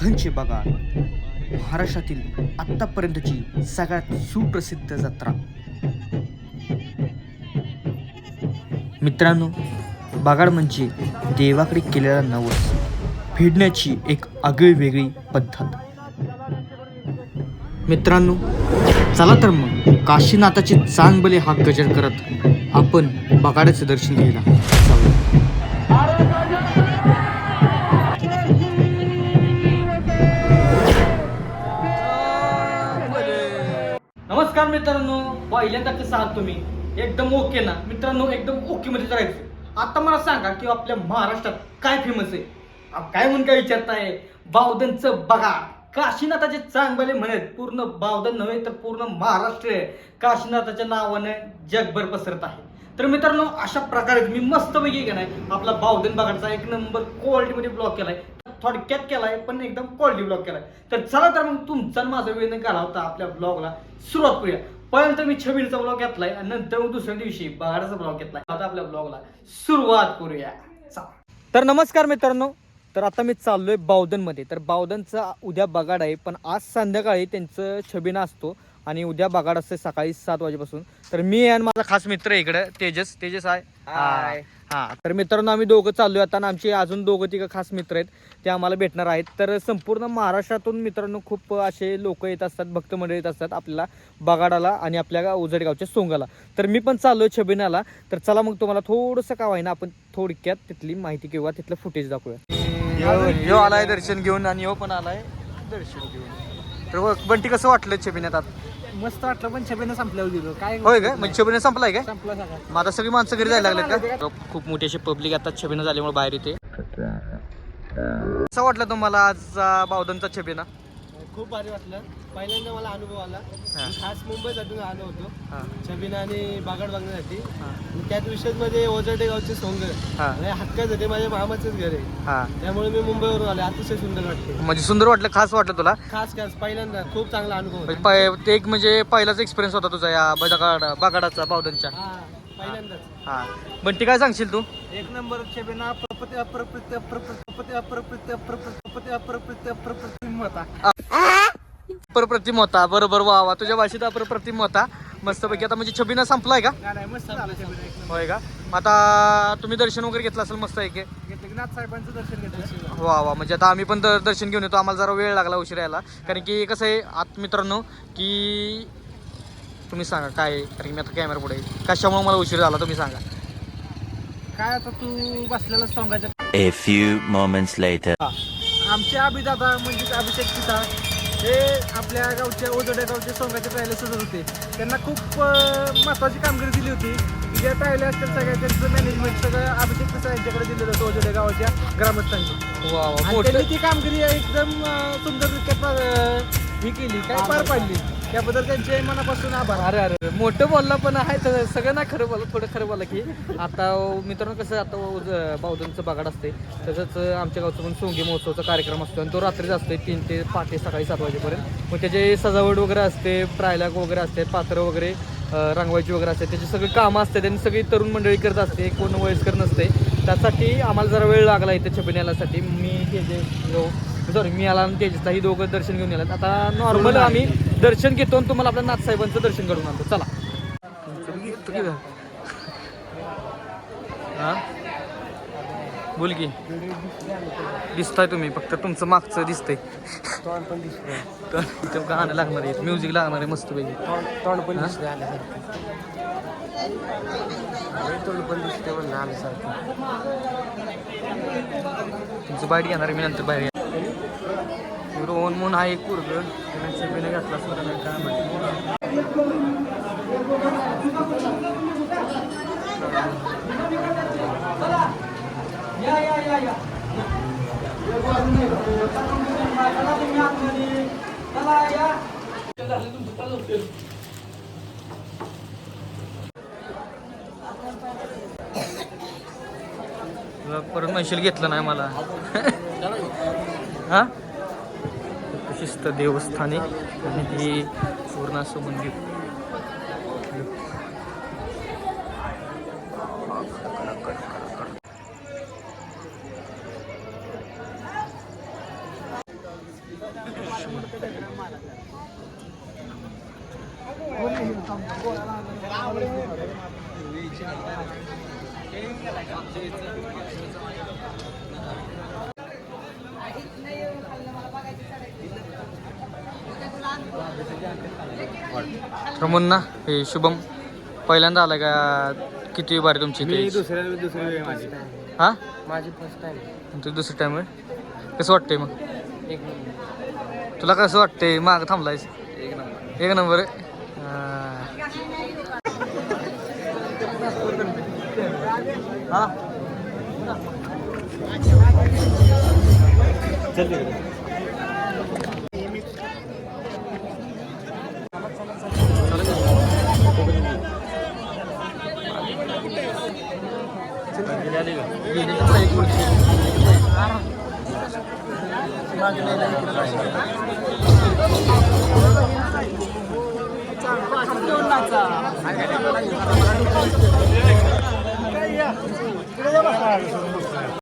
बावधनचे बघा. महाराष्ट्रातील आत्तापर्यंतची सगळ्यात सुप्रसिद्ध जत्रा. मित्रांनो बागाड म्हणजे देवाकडे केलेला नवस. फेडण्याची एक आगळी वेगळी पद्धत. मित्रांनो चला तर मग काशीनाथाचे चांगबले हा गजर करत आपण बगाड्याचे दर्शन घ्यायला जाऊया. नमस्कार मित्रांनो. पहिल्यांदा कसं आहात तुम्ही? एकदम ओके ना? मित्रांनो एकदम ओके मध्ये राहायचं आता मला सांगा की आपल्या महाराष्ट्रात काय फेमस आहे? काय म्हणून काय विचारताय? बावधनचं बघा. काशीनाथाचे चांगले म्हणत पूर्ण बावधन नव्हे तर पूर्ण महाराष्ट्र काशीनाथाच्या नावाने जगभर पसरत आहे. तर मित्रांनो अशा प्रकारे मी मस्त पैकी का नाही आपला बावधन बघायचा एक नंबर क्वालिटीमध्ये ब्लॉक केलाय. थोडक्यात केलाय पण एकदम क्वालिटी ब्लॉग केलाय. तर चला तर मग तुमचा माझा वेळ घाला होता आपल्या ब्लॉगला सुरुवात करूया. पहिल्यांदा मी छबीचा ब्लॉग घेतलाय आणि नंतर मग दुसऱ्या दिवशी बघायचा ब्लॉग घेतलाय. आता आपल्या ब्लॉगला सुरुवात करूया. तर नमस्कार मित्रांनो. तर आता मी चाललोय बावधनमध्ये. तर बावधनचा उद्या बगाड आहे पण आज संध्याकाळी त्यांचं छबिना असतो आणि उद्या बगाड असते सकाळी सात वाजेपासून. तर मी आणि माझा खास मित्र आहे इकडे तेजस. तेजस आहे हा तर मित्रांनो आम्ही दोघं चाललोय आता आणि आमचे अजून दोघं तिघं खास मित्र आहेत ते आम्हाला भेटणार आहेत. तर संपूर्ण महाराष्ट्रातून मित्रांनो खूप असे लोक येत असतात भक्त मंडळी येत असतात आपल्याला बगाडाला आणि आपल्या उजडगावच्या सोंगाला. तर मी पण चाललोय छबिनाला. तर चला मग तुम्हाला थोडंसं का व्हायना आपण थोडक्यात तिथली माहिती किंवा तिथलं फुटेज दाखवूया यो आलाय दर्शन घेऊन आणि यो पण आलाय दर्शन घेऊन. तर बघ, बंटी कसं वाटलं छबिन्यात आता मस्त वाटलं पण छबीनं संपल्यावर दिलं. काय होय का म्हणजे छबिन्या संपलाय काय? संपलं सगळं. मग आता सगळी माणसं घरी जायला लागलेत का? खूप मोठी अशी पब्लिक आता छबिना झाल्यामुळे बाहेर येते. कसं वाटलं तुम्हाला आजचा बावधनचा छबिना? खूप भारी वाटलं. पहिल्यांदा मला अनुभव आला. हा. मी खास मुंबईसाठी आलो होतो. हा. छबीना आणि बागड बघण्यासाठी. हा. आणि त्यात विशेषमध्ये ओझरडे गावचे सोंग. हा. आणि हक्काच ते माझ्या मामाचंच घर. आहे हा. त्यामुळे मी मुंबईवरून आले. अतिशय सुंदर वाटते. म्हणजे सुंदर वाटलं खास वाटलं तुला? खास खास. पहिल्यांदा खूप चांगला अनुभव म्हणजे होता. ते एक म्हणजे पहिलाच एक्सपिरियन्स होता तुझा या बगाड बागाडाचा बावधनच्या. हा पहिल्यांदाच. हा. बंटी काय सांगशील तू? एक नंबर छबीना प्रपती अप्रकृत्य प्रपती अप्रकृत्य प्रपती अप्रकृत्य प्रप्रतिम होता. अप्रतिम होता बरोबर वा वा. तुझ्या भाषेत अप्रतिम होता. मस्तपैकी. आता म्हणजे छबिना संपलाय का? नाही, नाही, मस्त झालं छबीना एक नंबर. होय का? आता तुम्ही दर्शन वगैरे घेतलं असेल मस्त आहे की घेतलं की नाथ साहेबांचं दर्शन घेतलं. वा वा. म्हणजे आता आम्ही पण दर- दर्शन घेऊन येतो. आम्हाला जरा वेळ लागला उशीर यायला कारण की कसं आहे आत मित्रांनो की तुम्ही सांगा काय आहे? कारण की मी आता कॅमेरा पुढे आहे. कशामुळे मला उशीर झाला तुम्ही सांगा. काय आता तू बसलेला सांगायचं? A few moments later. आमचे अभिदादा म्हणजे अभिषेक पिता हे आपल्या गावच्या ओजोड्या गावच्या सोंगाचे ट्रायले सुरू होते. त्यांना खूप अं, महत्वाची कामगिरी दिली होती. ज्या ट्रायले असतील सगळ्या त्यांचं मॅनेजमेंट सगळं अभिषेक पिता यांच्याकडे दिलेलं होतं ओजोड्या गावाच्या ग्रामस्थांनी. त्यांनी ती कामगिरी एकदम सुंदररित्या पार- अं, ही केली. काय पार पाडली. त्याबद्दल त्यांचे मनापासून आभार. अरे अरे मोठं बोलला पण आहे तर सगळं ना खरं बोला थोडं खरं बोला की. आता मित्रांनो कसं आता बावधनचं बागाड असते. तसंच आमच्या गावचं पण सोंगी महोत्सवचा कार्यक्रम असतो. आणि तो रात्रीच असतो तीन ते पहाटे सकाळी सात वाजेपर्यंत. मग त्याचे सजावट वगैरे असते प्रायलाग वगैरे असते पात्र वगैरे रंगवायची वगैरे असते. त्याची सगळी कामं असतात त्यांनी सगळी तरुण मंडळी करत असते. कोण वयस्कर नसते. त्यासाठी आम्हाला जरा वेळ लागला इथे छबिन्यालासाठी मी तेजे सॉरी मी आला आणि तेजसला ही दोघं दर्शन घेऊन येतात आता नॉर्मल आम्ही दर्शन घेतो आणि तुम्हाला आपल्या नाथसाहेबांचं दर्शन घडून आणतो. चला. हा? बोल की. दिसताय तुम्ही फक्त तुमचं मागचं दिसतंय. तोंड गाणं लागणार आहे? म्युझिक लागणार आहे मस्त पैकी. तोंड पण तोंड तुमचं बाईट घेणार आहे मी नंतर बाहेर दोन म्हणून आहे एक पोरग. त्याने घातला सुद्धा काय माहिती. परत म्हणशील घेतलं नाही मला. हा? शिस्त देवस्थाने आणि ही पूर्ण असं मंदिर. मुन्ना हे शुभम पहिल्यांदा आला का? किती बारी तुमची मी इथे? दुसऱ्या दुसरी वेळ माझी. हा? माझी फर्स्ट टाइम तुझं दुसरं टाइम आहे कसं वाटतंय मग? एक नंबर तुला कसं वाटतंय? माग थांबलायस एक नंबर एक नंबर आहे. हा. हा आहे लगेच एडिटिंगला वेळ लागणार भावा तर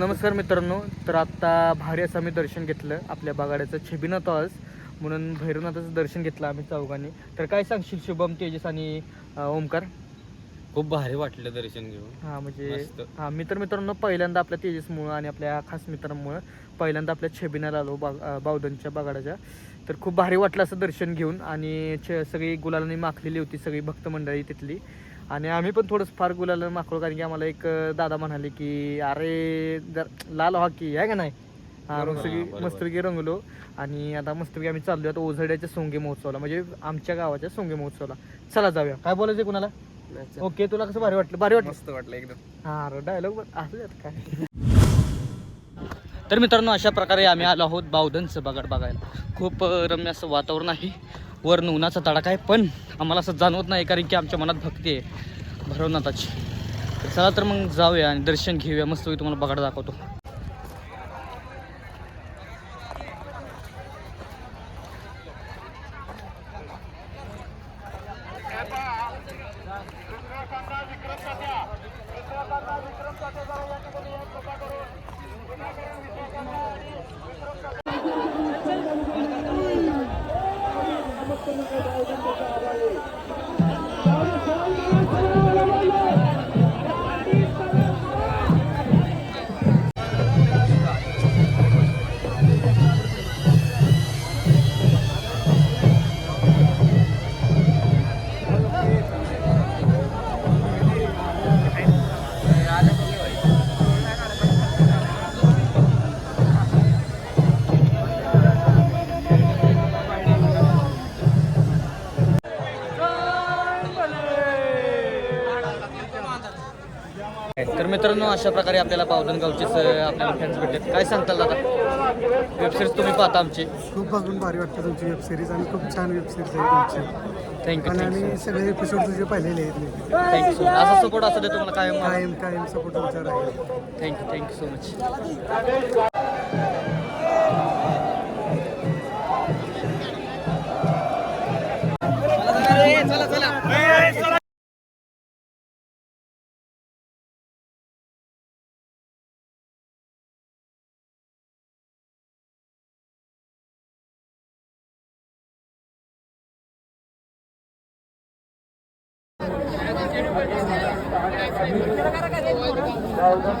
नमस्कार मित्रांनो. तर आत्ता भारी असं आम्ही दर्शन घेतलं आपल्या बागाड्याचं छबिनाथ आज म्हणून भैरवनाथाचं दर्शन घेतलं आम्ही चौघांनी. तर काय सांगशील शुभम तेजस आणि अं, ओमकार? खूप भारी वाटलं दर्शन घेऊन. हां म्हणजे मस्त. हां मित्र मित्रांनो पहिल्यांदा आपल्या तेजसमुळं आणि आपल्या खास मित्रांमुळं पहिल्यांदा आपल्या छबिनाला आलो बाग अं, बावधनच्या बागाडाच्या तर खूप भारी वाटलं असं दर्शन घेऊन आणि छ सगळी गुलालांनी माखलेली होती सगळी भक्त मंडळी तिथली. आणि आम्ही पण थोडंसं फार गुलाला माखलो कारण की आम्हाला एक दादा म्हणाले की अरे जर लाल हॉकी आहे का नाही? हां मग सगळी. मस्तपैकी रंगलो. आणि आता मस्तपैकी आम्ही चाललो आता ओझड्याच्या सोंगे महोत्सवाला म्हणजे आमच्या गावाच्या सोंगे महोत्सवाला. चला जाऊया. काय बोलायचं कुणाला? ओके तुला कसं भारी वाटलं? भारी वाटलं. वाटलं एकदम. हा डायलॉग असू काय. तर मित्रांनो अशा प्रकारे आम्ही आलो आहोत बावधनचं बगाड बघायला. खूप रम्य असं वातावरण आहे. वर उन्हाचा तडाखा आहे पण आम्हाला असं जाणवत नाही कारण की आमच्या मनात भक्ती आहे. भरवनाथाची. चला तर मग जाऊया आणि दर्शन घेऊया. मस्त तुम्हाला बघायला दाखवतो. अशा प्रकारे आपल्याला बावधन गावचेच अं, आपल्याला फॅन्स भेटतात काय सांगताल दादा? वेबसिरीज तुम्ही पाहता आमची. खूप बघून भारी वाटतं तुमची वेब सिरीज आणि खूप छान वेब सिरीज आहे तुमची. थँक्यू आणि आम्ही सगळे एपिसोड तुझे पाहिलेले आहेत मी. थँक्यू सो मच असा सपोर्ट असू दे तुम्हाला काय कायम कायम सपोर्ट तुमचा राहील. Thank you thank you so much चौदह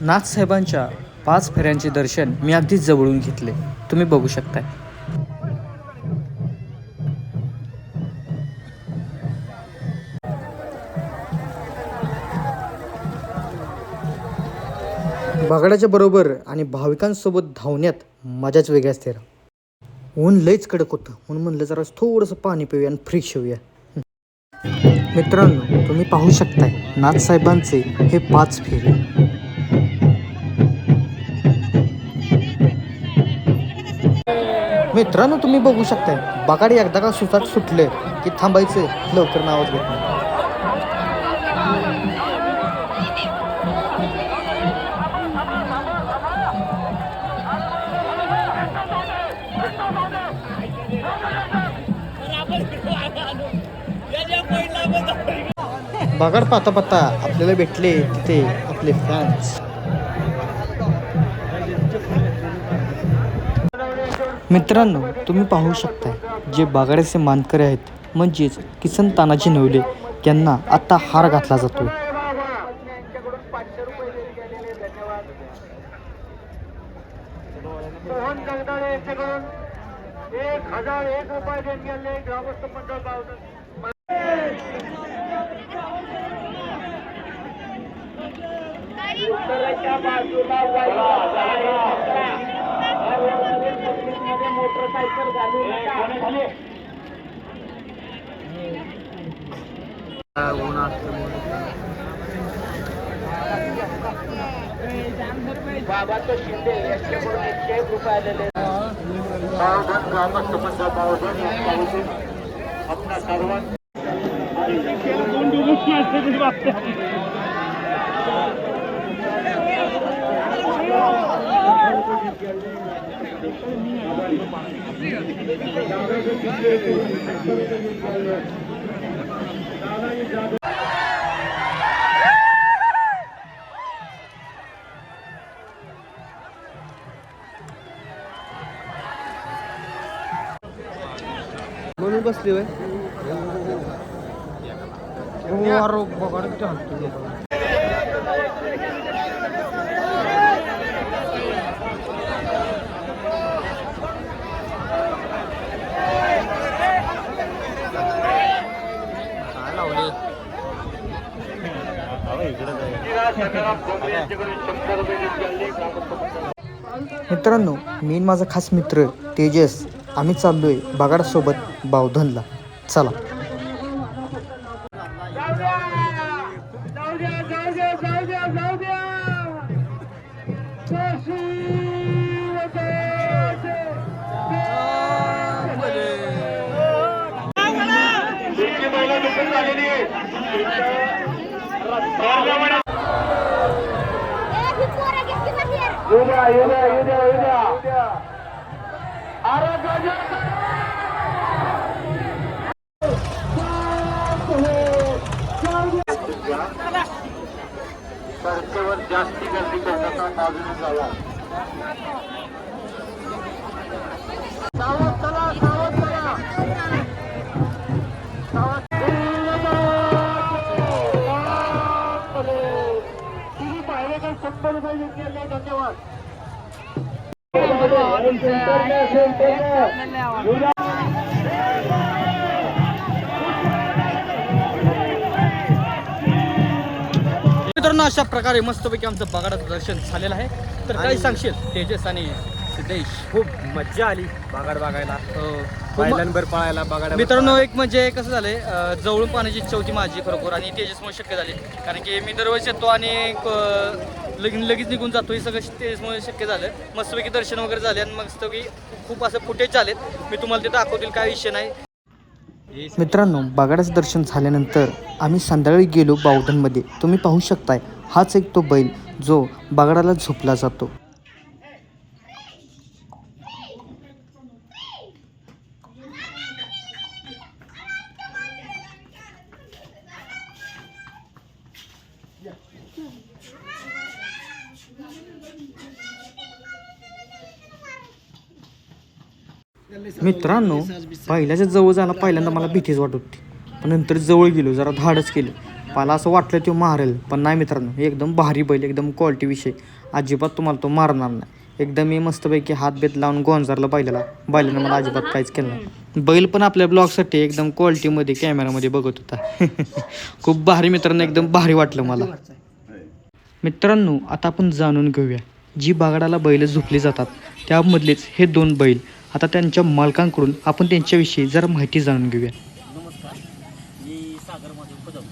नाथसाहेबांच्या पाच फेऱ्यांचे दर्शन मी अगदीच जवळून घेतले. तुम्ही बघू शकताय. बागड्याच्या बरोबर आणि भाविकांसोबत धावण्यात मजाच वेगळी असते ऊन लयच कडक होतं. म्हणून म्हणलं जरा थोडंसं पाणी पिऊया आणि फ्रेश होऊया. मित्रांनो तुम्ही पाहू शकताय नाथसाहेबांचे हे पाच फेरे. मित्रांनो तुम्ही बघू शकताय बगाडी एकदा का सुसाट सुटले की थांबायचं लवकर नावच घेत नाही. बगाड पाहता पाहता आपल्याला भेटले तिथे आपले फॅन्स मित्रांनो तुम्ही पाहू शकता जे बागाड्याचे मानकरी आहेत म्हणजेच किसन तानाजी नवले यांना आता हार घातला जातो बाजूला पाचशे रुपये देण्यात गेलेले धन्यवाद मोहन जगदाळे यांच्याकडून एक हजार एक रुपये देण्यात गेले ग्रामस्थ मंडळ गावगण उत्तरेच्या बाजूला मोटरसायकल नका. शिंदे यांच्याकडून एकशे एक रुपये आलेले आपल्या सर्वांना दोन दिवस असते तरी बाबतीत म्हणून बसली होय सकाराम डोंगरे यांच्याकडून शंभर रुपये देण्यात गेले ग्रामस्थ मंडळ मित्रांनो मी माझा खास मित्र तेजस आम्ही चाललोय बागाडासोबत बावधनला. चला. येऊ द्या येऊ द्या येऊ द्या येऊ द्या अरे जास्ती गर्दी करण्याचा बाजूने जावा का शंभर रुपये घेतले धन्यवाद। मित्रांनो अशा प्रकारे मस्तपैकी आमचं बगाडाचं दर्शन झालेलं आहे. तर काही सांगशील तेजस आणि सिद्धेश. खूप मज्जा आली बागाड बघायला. हो. बैलांवर पळायला बागाड मित्रांनो एक म्हणजे कसं झालंय अं, जवळून पाहण्याची इच्छा होती माझी खरोखर आणि तेजसमुळे शक्य झाली. कारण की मी दरवेळेस येतो आणि अं, लगेच लगेच निघून जातो. हे सगळं तेजसमुळे शक्य झालं. मस्तपैकी दर्शन वगैरे झाले आणि मस्तपैकी खूप असं फुटेज झालेत मी तुम्हाला ते दाखवतील काय विषय नाही. मित्रांनो बागाडाचं दर्शन झाल्यानंतर आम्ही संध्याकाळी गेलो बावधनमध्ये. तुम्ही पाहू शकताय हाच एक तो बैल जो बागाडाला झोपला जातो. मित्रांनो पहिल्याच्या जवळ जायला पहिल्यांदा मला भीतीच वाटत होती. पण नंतर जवळ गेलो जरा धाडच केलं. मला असं वाटलं तो मारेल पण नाही मित्रांनो एकदम भारी बैल एकदम क्वालिटी विषय. अजिबात तुम्हाला तो मारणार नाही. एकदम मी मस्तपैकी हात बेत लावून गोंजारला बैलाला बैलानं मला अजिबात काहीच केलं नाही. बैल पण आपल्या ब्लॉगसाठी एकदम क्वालिटीमध्ये कॅमेरामध्ये बघत होता. खूप भारी मित्रांनो एकदम भारी वाटलं मला. मित्रांनो आता आपण जाणून घेऊया. जी बागडाला बैल झोपली जातात त्यामधलेच हे दोन बैल. आता त्यांच्या मालकांकडून आपण त्यांच्याविषयी जरा माहिती जाणून घेऊया. नमस्कार. मी सागर महादेव कदम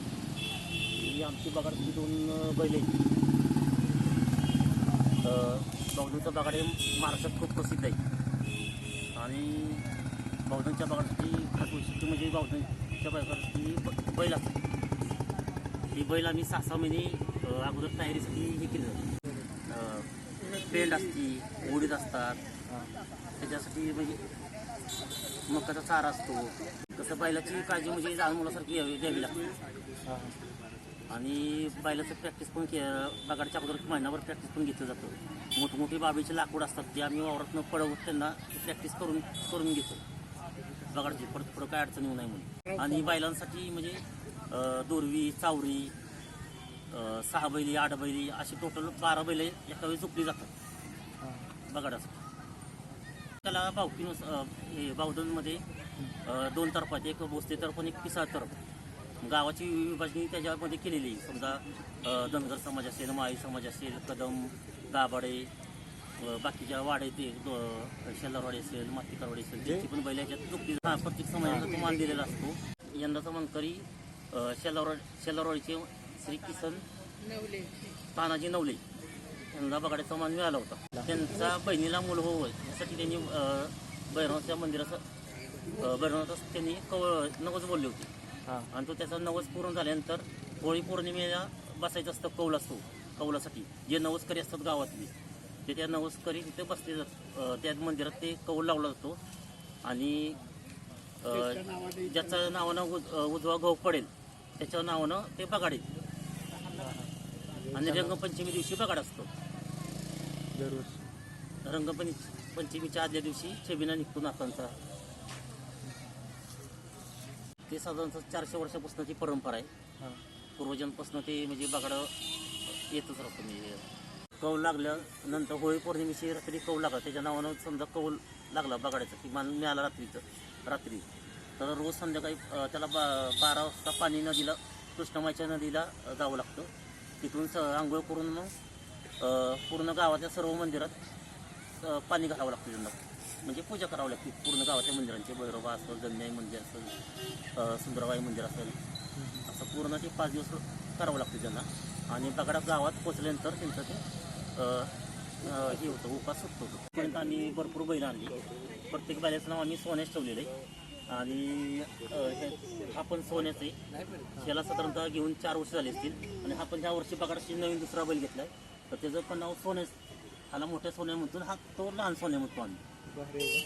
ही आमची बागाडची दोन बैल. आहेत बौद्धचा बागाड हे महाराष्ट्रात खूप प्रसिद्ध आहे. आणि बौद्धच्या बागाडची खास वैशिष्ट्य म्हणजे बौद्धच्या बागाडची बैल असतात. ही बैल आम्ही सहा सहा महिने अगोदर तयारीसाठी हे केलं पेंड असती उडीद असतात त्याच्यासाठी म्हणजे मकाचा चारा असतो. तसं बैलाची काळजी म्हणजे लहान मुलासारखी घ्यावी द्यावी लागते. आणि बैलाचं प्रॅक्टिस पण के बगाडच्या अगोदर महिनाभर प्रॅक्टिस पण घेतलं जातं. मोठमोठी बाबीचे लाकूड असतात ते आम्ही वावरातनं पडवत त्यांना प्रॅक्टिस करून करून घेतो. बगाडची परत पुढं काय अडचण येऊ नये म्हणून. आणि बैलांसाठी म्हणजे दोरवी चावरी सहा बैली आठ बैली अशी टोटल बारा बैल एका वेळी झोपली जातात. बगाडासाठी त्याला बावकीनुस हे बावधनमध्ये दोन तर्फ आहेत एक बोस्ते तर्फ आणि एक पिसाळ तर्फ गावाची विभागणी त्याच्यामध्ये केलेली आहे. समजा धनगर समाज असेल माळी समाज असेल कदम दाभाडे बाकीच्या वाडे ते शेलारवाडी असेल मातीकारवाडी असेल त्यांची पण बैल याच्यात हा प्रत्येक समाजाचा तो मान दिलेला असतो. यंदाचा मानकरी शेलारवाड शेलारवाडीचे श्री किसन तानाजी नवले. यांना बगाड्याचा मान मिळाला होता. त्यांचा बहिणीला मूल हो यासाठी त्यांनी बैरवनाथच्या मंदिराचं अं, बैरवनाथाचं त्यांनी कवळ नवस बोलले होते. आणि तो त्याचा नवस पूर्ण झाल्यानंतर होळी पौर्णिमेला बसायचं असतं कौल असतो कौलासाठी. जे नवसकरी असतात गावातले ते त्या नवसकरी तिथे बसले जात त्या मंदिरात ते कौल लावला जातो. आणि अं, ज्याच्या नावानं उजवा गहू पडेल त्याच्या नावानं ते बगाडे आणि रंगपंचमी दिवशी बगाड असतो. रंगपंच पंचमीच्या आदल्या दिवशी छबिना निघतो नातांचा. ते साधारणतः चारशे वर्षापासूनची परंपरा आहे. पूर्वजांपासून ते म्हणजे बगाड येतच राहतो म्हणजे. कौल लागलं नंतर होळी पौर्णिमेची रात्री कौल लागला. त्याच्या नावानं समजा कौल लागला बगाड्याचा की मान मिळाला रात्रीचं रात्री. तर रोज संध्याकाळी अं, त्याला बा बारा वाजता पाणी नदीला कृष्णमाईच्या नदीला अं, जावं लागतं. तिथून स आंघोळ करून मग पूर्ण गावाच्या सर्व मंदिरात पाणी घालावं लागतं त्यांना. म्हणजे पूजा करावी लागते. पूर्ण गावाच्या मंदिरांचे भैरोबा असेल जन्याई मंदिर असेल सुंदराबाई सुंदरबाई मंदिर असेल. असं पूर्ण ते पाच दिवस करावं लागतं त्यांना. आणि बगाडा गावात पोचल्यानंतर त्यांचं ते हे होतं उपास सुटतो होतो. आम्ही भरपूर बैल आणली. प्रत्येक बैलाचं नाव आम्ही सोन्यास ठेवलेलं आहे. आणि आपण हे- हा पण सोन्याचं आहे. याला साधारणतः घेऊन चार वर्ष झाले असतील. आणि हा पण ह्या वर्षी बगाडाशी नवीन दुसरा बैल घेतला आहे तर त्याचं पण नाव सोन्यास ह्याला मोठ्या सोन्या म्हणतो हा तो लहान सोन्या म्हणतो आम्ही.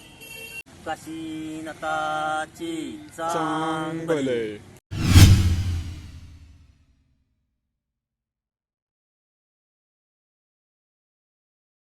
काशी नताची चांगले.